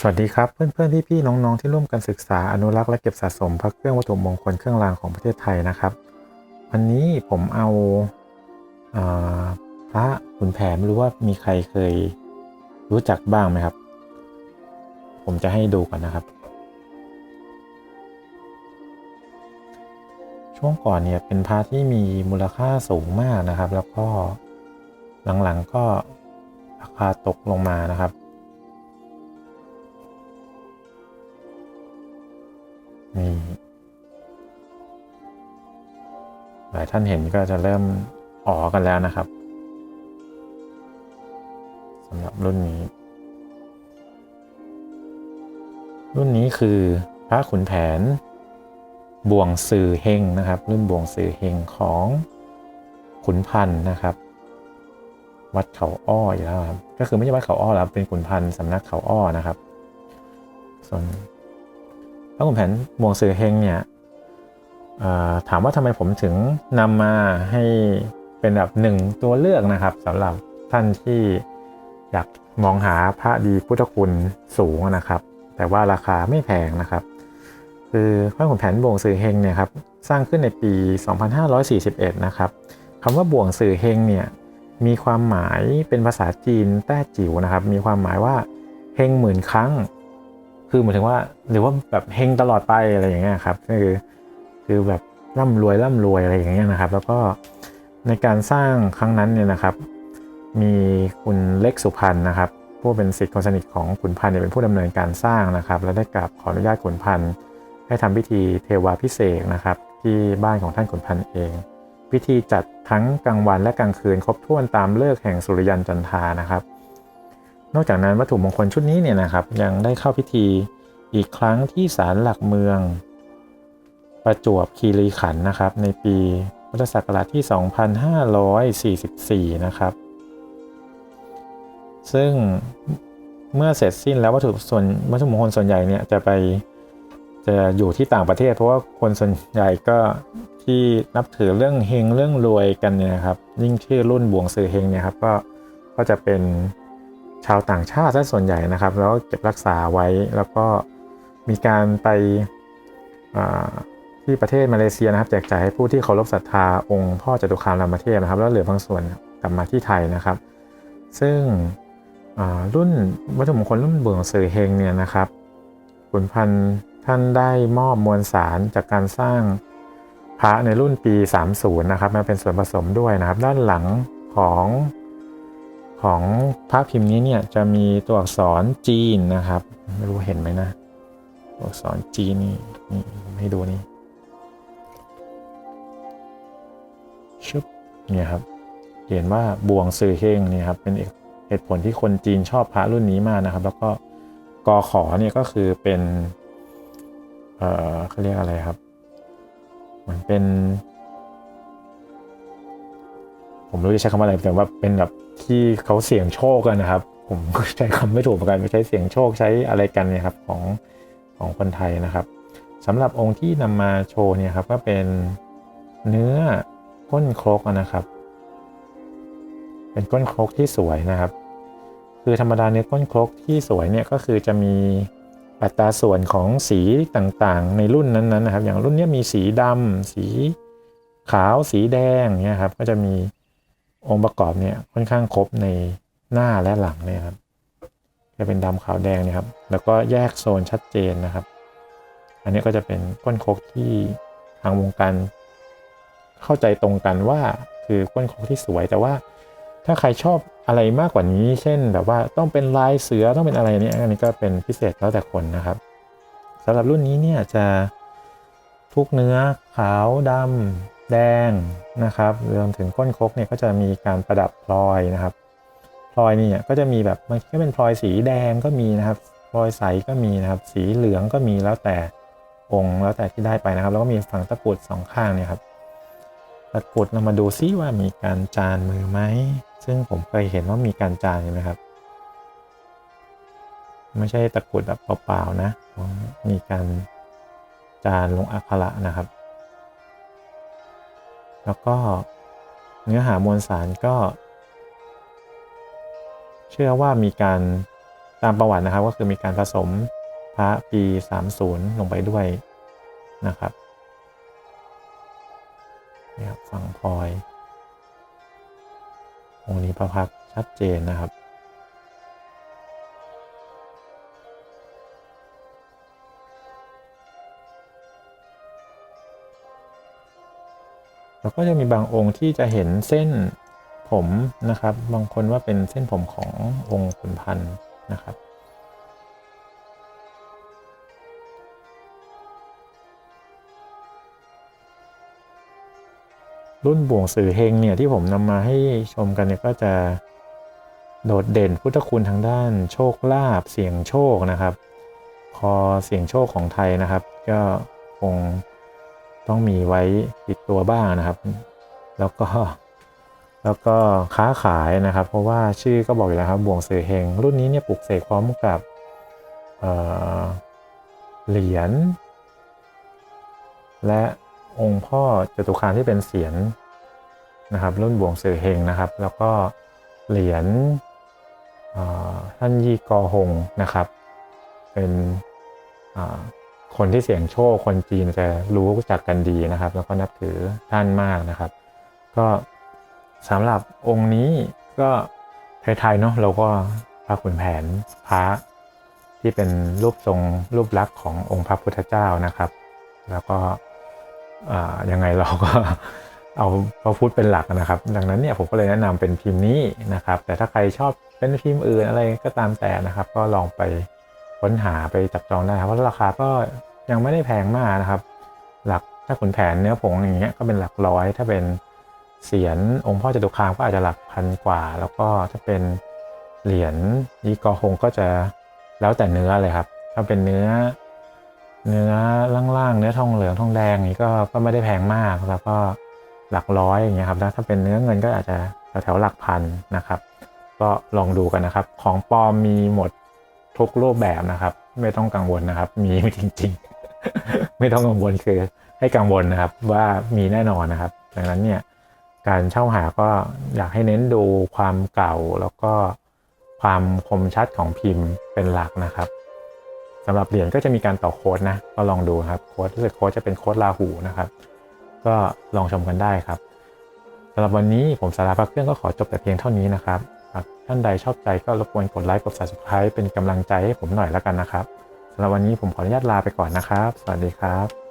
สวัสดีครับเพื่อนๆพี่ๆน้องๆที่ร่วมกันศึกษาอนุรักษ์และเก็บสะสมพระเครื่องวัตถุมงคลเครื่องรางของประเทศไทยนะครับ วันนี้ผมเอาพระขุนแผนไม่รู้ว่ามีใครเคยรู้จักบ้างไหมครับ ผมจะให้ดูก่อนนะครับ ช่วงก่อนเนี่ยเป็นพระที่มีมูลค่าสูงมากนะครับ แล้วก็หลังๆก็ราคาตกลงมานะครับ นี่หลายท่านเห็นก็จะเริ่มอ๋อกันแล้วนะครับสำหรับรุ่นนี้ รุ่นนี้คือพระขุนแผนบ่วงสื่อเฮงนะครับ รุ่นบ่วงสื่อเฮงของขุนพันธ์นะครับ วัดเขาอ้ออีกแล้วครับก็คือไม่ใช่วัดเขาอ้อแล้วเป็นขุนพันธ์สำนักเขาอ้อนะครับ ส่วน พระขุนแผนบวงสื่อเฮงเนี่ยถามว่าทำไมผมถึงนำมาให้เป็นแบบหนึ่งตัวเลือกนะครับสำหรับท่านที่อยากมองหาพระดีพุทธคุณสูงนะครับ แต่ว่าราคาไม่แพงนะครับ คือพระขุนแผนบ่วงสื่อเฮงเนี่ยครับสร้างขึ้นในปี 2541 นะครับคำว่าบ่วงสื่อเฮงเนี่ยมีความหมายเป็นภาษาจีนแต้จิ๋วนะครับ มีความหมายว่าเฮงหมื่นครั้ง คือหมายถึงว่าหรือว่าแบบเฮงตลอดไปอะไรอย่างเงี้ยครับคือคือแบบร่ำรวยร่ำรวยอะไรอย่างเงี้ยนะครับ แล้วก็ในการสร้างครั้งนั้นเนี่ยนะครับ มีคุณเล็กสุพรรณนะครับ ผู้เป็นศิษย์คนสนิทของขุนพันธ์เนี่ยเป็นผู้ดำเนินการสร้างนะครับ และได้กราบขออนุญาตขุนพันธ์ให้ทำพิธีเทวาพิเศษนะครับ ที่บ้านของท่านขุนพันธ์เอง พิธีจัดทั้งกลางวันและกลางคืนครบถ้วนตามเลิกแห่งสุริยันจันทานะครับ นอกจากนั้นวัตถุมงคลชุดนี้เนี่ยนะครับ ยังได้เข้าพิธีอีกครั้งที่ศาลหลักเมือง ประจวบคีรีขันธ์นะครับ ในปีพุทธศักราชที่ 2544 นะครับ ซึ่งเมื่อเสร็จสิ้นแล้ววัตถุส่วนวัตถุมงคลส่วนใหญ่เนี่ยจะไปจะอยู่ที่ต่างประเทศ เพราะว่าคนส่วนใหญ่ก็ที่นับถือเรื่องเฮงเรื่องรวยกันเนี่ยครับ ยิ่งชื่อรุ่นบวงสือเฮงเนี่ยครับก็ก็จะเป็น ชาวต่างชาติซะส่วนใหญ่นะครับ แล้วเก็บรักษาไว้แล้วก็มีการไปที่ประเทศมาเลเซียนะครับ แจกจ่ายให้ผู้ที่เคารพศรัทธาองค์พ่อจตุคามรามเทพนะครับ แล้วเหลือบางส่วนกลับมาที่ไทยนะครับ ซึ่งรุ่นวัตถุมงคลรุ่นเบืองสื่อเฮงเนี่ยนะครับขุนพันธ์ท่านได้มอบมวลสารจากการสร้างพระในรุ่นปี 30 นะครับมาเป็นส่วนผสมด้วยนะครับ ด้านหลังของ ของภาพพิมพ์นี้เนี่ยจะมีตัวอักษรจีนนะครับ ไม่รู้เห็นไหมนะตัวอักษรจีนนี่นี่ให้ดูนี่ชุบเนี่ยครับเขียนว่าบวงสื่อเฮงเนี่ยครับเป็นเหตุผลที่คนจีนชอบพระรุ่นนี้มากนะครับ แล้วก็กอขอเนี่ยก็คือเป็นเอ่อเขาเรียกอะไรครับเหมือนเป็น ผมรู้จะใช้คำว่าอะไรแต่ว่าเป็นแบบที่เขาเสี่ยงโชคกันนะครับ ผมใช้คำไม่ถูกเหมือนกันไม่ใช้เสี่ยงโชคใช้อะไรกันเนี่ยครับของของคนไทยนะครับสำหรับองค์ที่นำมาโชว์เนี่ยครับก็เป็นเนื้อก้นครกนะครับ เป็นก้นครกที่สวยนะครับ คือธรรมดาเนื้อก้นครกที่สวยเนี่ยก็คือจะมีอัตราส่วนของสีต่างๆ ในรุ่นนั้นๆนะครับ อย่างรุ่นนี้มีสีดำสีขาวสีแดงเนี่ยครับก็จะมี องค์ประกอบเนี่ยค่อนข้างครบในหน้าและหลังเนี่ยครับจะเป็นดำขาวแดงเนี่ยครับแล้วก็แยกโซนชัดเจนนะครับ อันนี้ก็จะเป็นก้นคกที่ทางวงการเข้าใจตรงกันว่าคือก้นคกที่สวยแต่ว่า ถ้าใครชอบอะไรมากกว่านี้ เช่นแบบว่าต้องเป็นลายเสือต้องเป็นอะไรนี้อันนี้ก็เป็นพิเศษแล้วแต่คนนะครับสำหรับรุ่นนี้เนี่ยจะทุกเนื้อขาวดำ แดงนะครับรวมถึงก้นคกเนี่ยก็จะมีการประดับพลอยนะครับพลอยนี่ก็จะมีแบบมันก็เป็นพลอยสีแดงก็มีนะครับพลอยใสก็มีนะครับ สีเหลืองก็มีแล้วแต่องค์แล้วแต่ที่ได้ไปนะครับ แล้วก็มีฝั่งตะกรุดสองข้างเนี่ยครับตะกรุดเรามาดูซิว่ามีการจานมือไหมซึ่งผมเคยเห็นว่ามีการจานใช่ไหมครับ ไม่ใช่ตะกรุดแบบเปล่าๆนะมีการจานลงอักขระนะครับ แล้วก็เนื้อหามวลสารก็ เชื่อว่ามีการตามประวัตินะครับ ก็คือมีการผสมพระปี 30 ลงไปด้วยนะครับนี่ครับฝั่งพลอยองค์นี้พระพักชัดเจนนะครับ แล้วก็จะมีบางองค์ที่จะเห็นเส้นผมนะครับ บางคนว่าเป็นเส้นผมขององค์ขุนพันธ์นะครับรุ่นบ่วงสื่อเฮงเนี่ยที่ผมนำมาให้ชมกันเนี่ยก็จะโดดเด่นพุทธคุณทางด้านโชคลาภเสียงโชคนะครับคอเสียงโชคของไทยนะครับ ก็คง ต้องมีไว้ติดตัวบ้างนะครับ แล้วก็แล้วก็ค้าขายนะครับ เพราะว่าชื่อก็บอกอยู่แล้วครับบ่วงเสือเฮงรุ่นนี้เนี่ยปลูกเสกพร้อมกับเหรียญและองค์พ่อจตุคามที่เป็นเสียนนะครับ รุ่นบ่วงเสือเฮงนะครับ แล้วก็เหรียญท่านยี่กอหงนะครับ เป็น คนที่เสี่ยงโชคคนจีนจะรู้จักกันดีนะครับ แล้วก็นับถือท่านมากนะครับ ก็สำหรับองค์นี้ก็ไทยๆเนาะเราก็พระขุนแผนพระที่เป็นรูปทรงรูปลักษณ์ขององค์พระพุทธเจ้านะครับ แล้วก็ยังไงเราก็เอาพระพุทธเป็นหลักนะครับ ดังนั้นเนี่ยผมก็เลยแนะนำเป็นพิมพ์นี้นะครับ แต่ถ้าใครชอบเป็นพิมพ์อื่นอะไรก็ตามแต่นะครับ ก็ลองไป ค้นหาไปจับจองได้ครับเพราะราคาก็ยังไม่ได้แพงมากนะครับ หลักถ้าขุนแผนเนื้อผงอย่างเงี้ยก็เป็นหลักร้อย ถ้าเป็นเสียนองค์พ่อจตุคามก็อาจจะหลักพันกว่า แล้วก็ถ้าเป็นเหรียญยีกอฮงก็จะแล้วแต่เนื้อเลยครับ ถ้าเป็นเนื้อ เนื้อล่างๆเนื้อทองเหลืองทองแดงนี่ก็ก็ไม่ได้แพงมากแล้วก็หลักร้อยอย่างเงี้ยครับแล้วถ้าเป็นเนื้อเงินก็อาจจะแถวๆหลักพันนะครับ ก็ลองดูกันนะครับ ของปลอมมีหมด ทุกรูปแบบนะครับ ไม่ต้องกังวลนะครับ มีจริง ๆ ไม่ต้องกังวลคือให้กังวลนะครับว่ามีแน่นอนนะครับ ดังนั้นเนี่ยการเช่าหาก็อยากให้เน้นดูความเก่าแล้วก็ความคมชัดของพิมพ์เป็นหลักนะครับสำหรับเหรียญก็จะมีการต่อโค้ดนะก็ลองดูครับโค้ดรู้สึกโค้ดจะเป็นโค้ดลาหูนะครับ ก็ลองชมกันได้ครับสำหรับวันนี้ผมสาราพักเครื่องก็ขอจบแต่เพียงเท่านี้นะครับ ท่านใดชอบใจก็รบกวนกดไลค์กด subscribe เป็นกำลังใจให้ผมหน่อยแล้วกันนะครับสำหรับวันนี้ผมขออนุญาตลาไปก่อนนะครับ สวัสดีครับ